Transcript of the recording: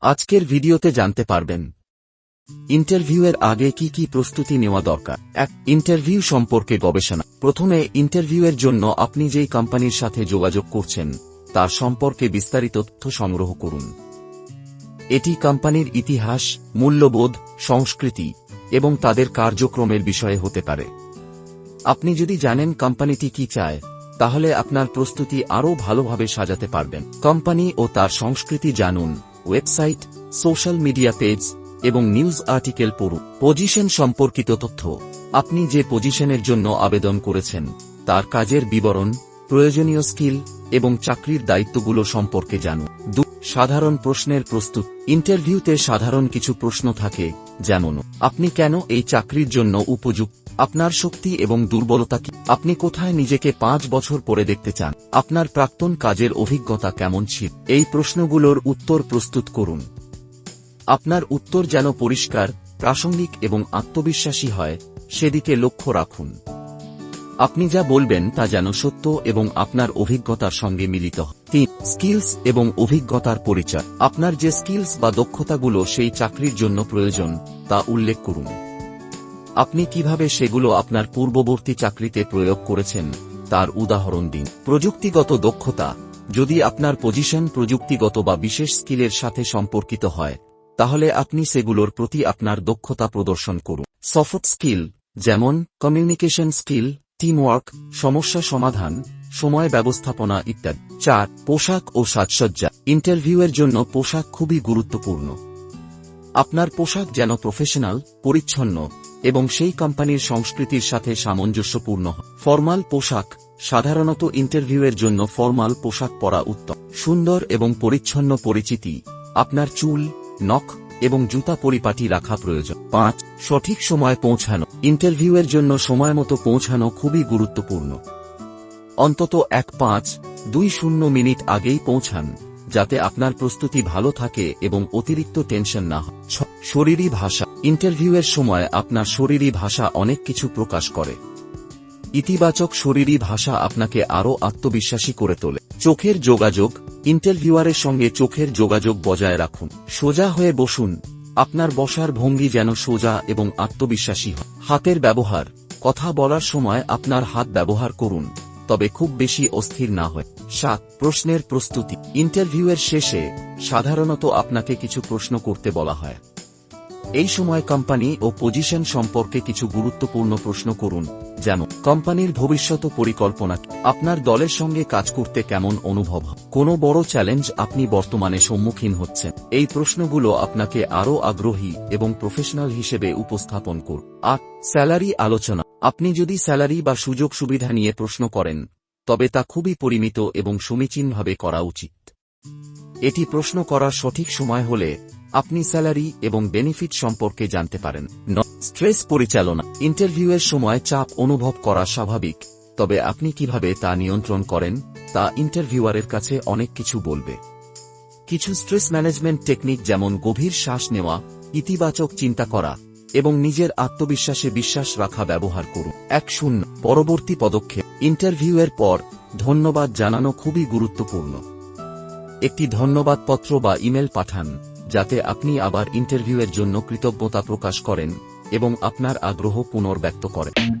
আজকের ভিডিওতে জানতে পারবেন। ইন্টারভিউয়ের আগে কি কি প্রস্তুতি নেওয়া দরকার? এক, ইন্টারভিউ সম্পর্কে গবেষণা। প্রথমে, ইন্টারভিউয়ের জন্য আপনি যেই কোম্পানির সাথে যোগাযোগ করছেন, তার সম্পর্কে বিস্তারিত তথ্য সংগ্রহ করুন। এটি কোম্পানির ইতিহাস, মূল্যবোধ, সংস্কৃতি এবং তাদের কার্যক্রমের বিষয়ে হতে পারে। আপনি যদি জানেন কোম্পানিটি কি চায়, তাহলে আপনার প্রস্তুতি আরও ভালোভাবে সাজাতে পারবেন। কোম্পানি ও তার সংস্কৃতি জানুন। ওয়েবসাইট সোশ্যাল মিডিয়া পেজ এবং নিউজ আর্টিকেল পড়ুন। পজিশন সম্পর্কিত তথ্য। আপনি যে পজিশনের জন্য আবেদন করেছেন, তার কাজের বিবরণ, প্রয়োজনীয় স্কিল এবং চাকরির দায়িত্বগুলো সম্পর্কে জানুন। দু, সাধারণ প্রশ্নের প্রস্তুত। ইন্টারভিউতে সাধারণ কিছু প্রশ্ন থাকে যেমন আপনি কেন এই চাকরির জন্য উপযুক্ত? আপনার শক্তি এবং দুর্বলতা কি? আপনি কোথায় নিজেকে পাঁচ বছর পরে দেখতে চান? আপনার প্রাক্তন কাজের অভিজ্ঞতা কেমন ছিল? এই প্রশ্নগুলোর উত্তর প্রস্তুত করুন। আপনার উত্তর যেন পরিষ্কার, প্রাসঙ্গিক এবং আত্মবিশ্বাসী হয়, সেদিকে লক্ষ্য রাখুন। আপনি যা বলবেন তা যেন সত্য এবং আপনার অভিজ্ঞতার সঙ্গে মিলিত তিন, স্কিলস এবং অভিজ্ঞতার পরিচয়। আপনার যে স্কিলস বা দক্ষতাগুলো সেই চাকরির জন্য প্রয়োজন, তা উল্লেখ করুন। আপনি কীভাবে সেগুলো আপনার পূর্ববর্তী চাকরিতে প্রয়োগ করেছেন? তার উদাহরণ দিন। প্রযুক্তিগত দক্ষতা। যদি আপনার পজিশন প্রযুক্তিগত বা বিশেষ স্কিলের সাথে সম্পর্কিত হয়, তাহলে আপনি সেগুলোর প্রতি আপনার দক্ষতা প্রদর্শন করুন। সফট স্কিল, যেমন কমিউনিকেশন স্কিল, টিমওয়ার্ক, সমস্যা সমাধান, সময় ব্যবস্থাপনা ইত্যাদি। চার, পোশাক ও সাজসজ্জা। ইন্টারভিউয়ের জন্য পোশাক খুবই গুরুত্বপূর্ণ। আপনার পোশাক যেন প্রফেশনাল, পরিচ্ছন্ন এবং সেই কোম্পানির সংস্কৃতির সাথে সামঞ্জস্যপূর্ণ। ফরমাল পোশাক সাধারণত ইন্টারভিউয়ের জন্য ফরমাল পোশাক পরা উত্তম। সুন্দর এবং পরিচ্ছন্ন পরিচিতি, আপনার চুল, নখ এবং জুতা পরিপাটি রাখা প্রয়োজন। পাঁচ, সঠিক সময় পৌঁছানো। ইন্টারভিউয়ের জন্য সময় মতো পৌঁছানো খুবই গুরুত্বপূর্ণ। অন্তত এক পাঁচ, দুই শূন্য মিনিট আগেই পৌঁছান, যাতে আপনার প্রস্তুতি ভালো থাকে এবং অতিরিক্ত টেনশন না হয়। শরীরী ভাষা। ইন্টারভিউয়ের সময় আপনার শরীরী ভাষা অনেক কিছু প্রকাশ করে। ইতিবাচক শরীরী ভাষা আপনাকে আরও আত্মবিশ্বাসী করে তোলে। চোখের যোগাযোগ। ইন্টারভিউয়ারের সঙ্গে চোখের যোগাযোগ বজায় রাখুন। সোজা হয়ে বসুন। আপনার বসার ভঙ্গি যেন সোজা এবং আত্মবিশ্বাসী হয়। হাতের ব্যবহার। কথা বলার সময় আপনার হাত ব্যবহার করুন। তবে খুব বেশি অস্থির না হয়। সাত, প্রশ্নের প্রস্তুতি। ইন্টারভিউয়ের শেষে সাধারণত আপনাকে কিছু প্রশ্ন করতে বলা হয়। এই সময় কোম্পানি ও পজিশন সম্পর্কে কিছু গুরুত্বপূর্ণ প্রশ্ন করুন, যেমন, কোম্পানির ভবিষ্যৎ পরিকল্পনা আপনার দলের সঙ্গে কাজ করতে কেমন অনুভব? কোনো বড় চ্যালেঞ্জ আপনি বর্তমানে সম্মুখীন হচ্ছেন? এই প্রশ্নগুলো আপনাকে আরও আগ্রহী এবং প্রফেশনাল হিসেবে উপস্থাপন করুন আট, স্যালারি আলোচনা। আপনি যদি স্যালারি বা সুযোগ সুবিধা নিয়ে প্রশ্ন করেন, তবে তা খুবই পরিমিত এবং সমীচীনভাবে করা উচিত। এটি প্রশ্ন করার সঠিক সময় হলে আপনি স্যালারি এবং বেনিফিট সম্পর্কে জানতে পারেন। স্ট্রেস পরিচালনা। ইন্টারভিউয়ের সময় চাপ অনুভব করা স্বাভাবিক, তবে আপনি কীভাবে তা নিয়ন্ত্রণ করেন, তা ইন্টারভিউয়ারের কাছে অনেক কিছু বলবে। কিছু স্ট্রেস ম্যানেজমেন্ট টেকনিক যেমন গভীর শ্বাস নেওয়া, ইতিবাচক চিন্তা করা, এবং নিজের আত্মবিশ্বাসে বিশ্বাস রাখা ব্যবহার করুন। এক শূন্য। পরবর্তী পদক্ষেপ। ইন্টারভিউয়ের পর ধন্যবাদ জানানো খুবই গুরুত্বপূর্ণ। একটি ধন্যবাদ পত্র বা ইমেল পাঠান। যাতে আপনি আবার ইন্টারভিউয়ের জন্য কৃতজ্ঞতা প্রকাশ করেন এবং আপনার আগ্রহ পুনর্ব্যক্ত করেন।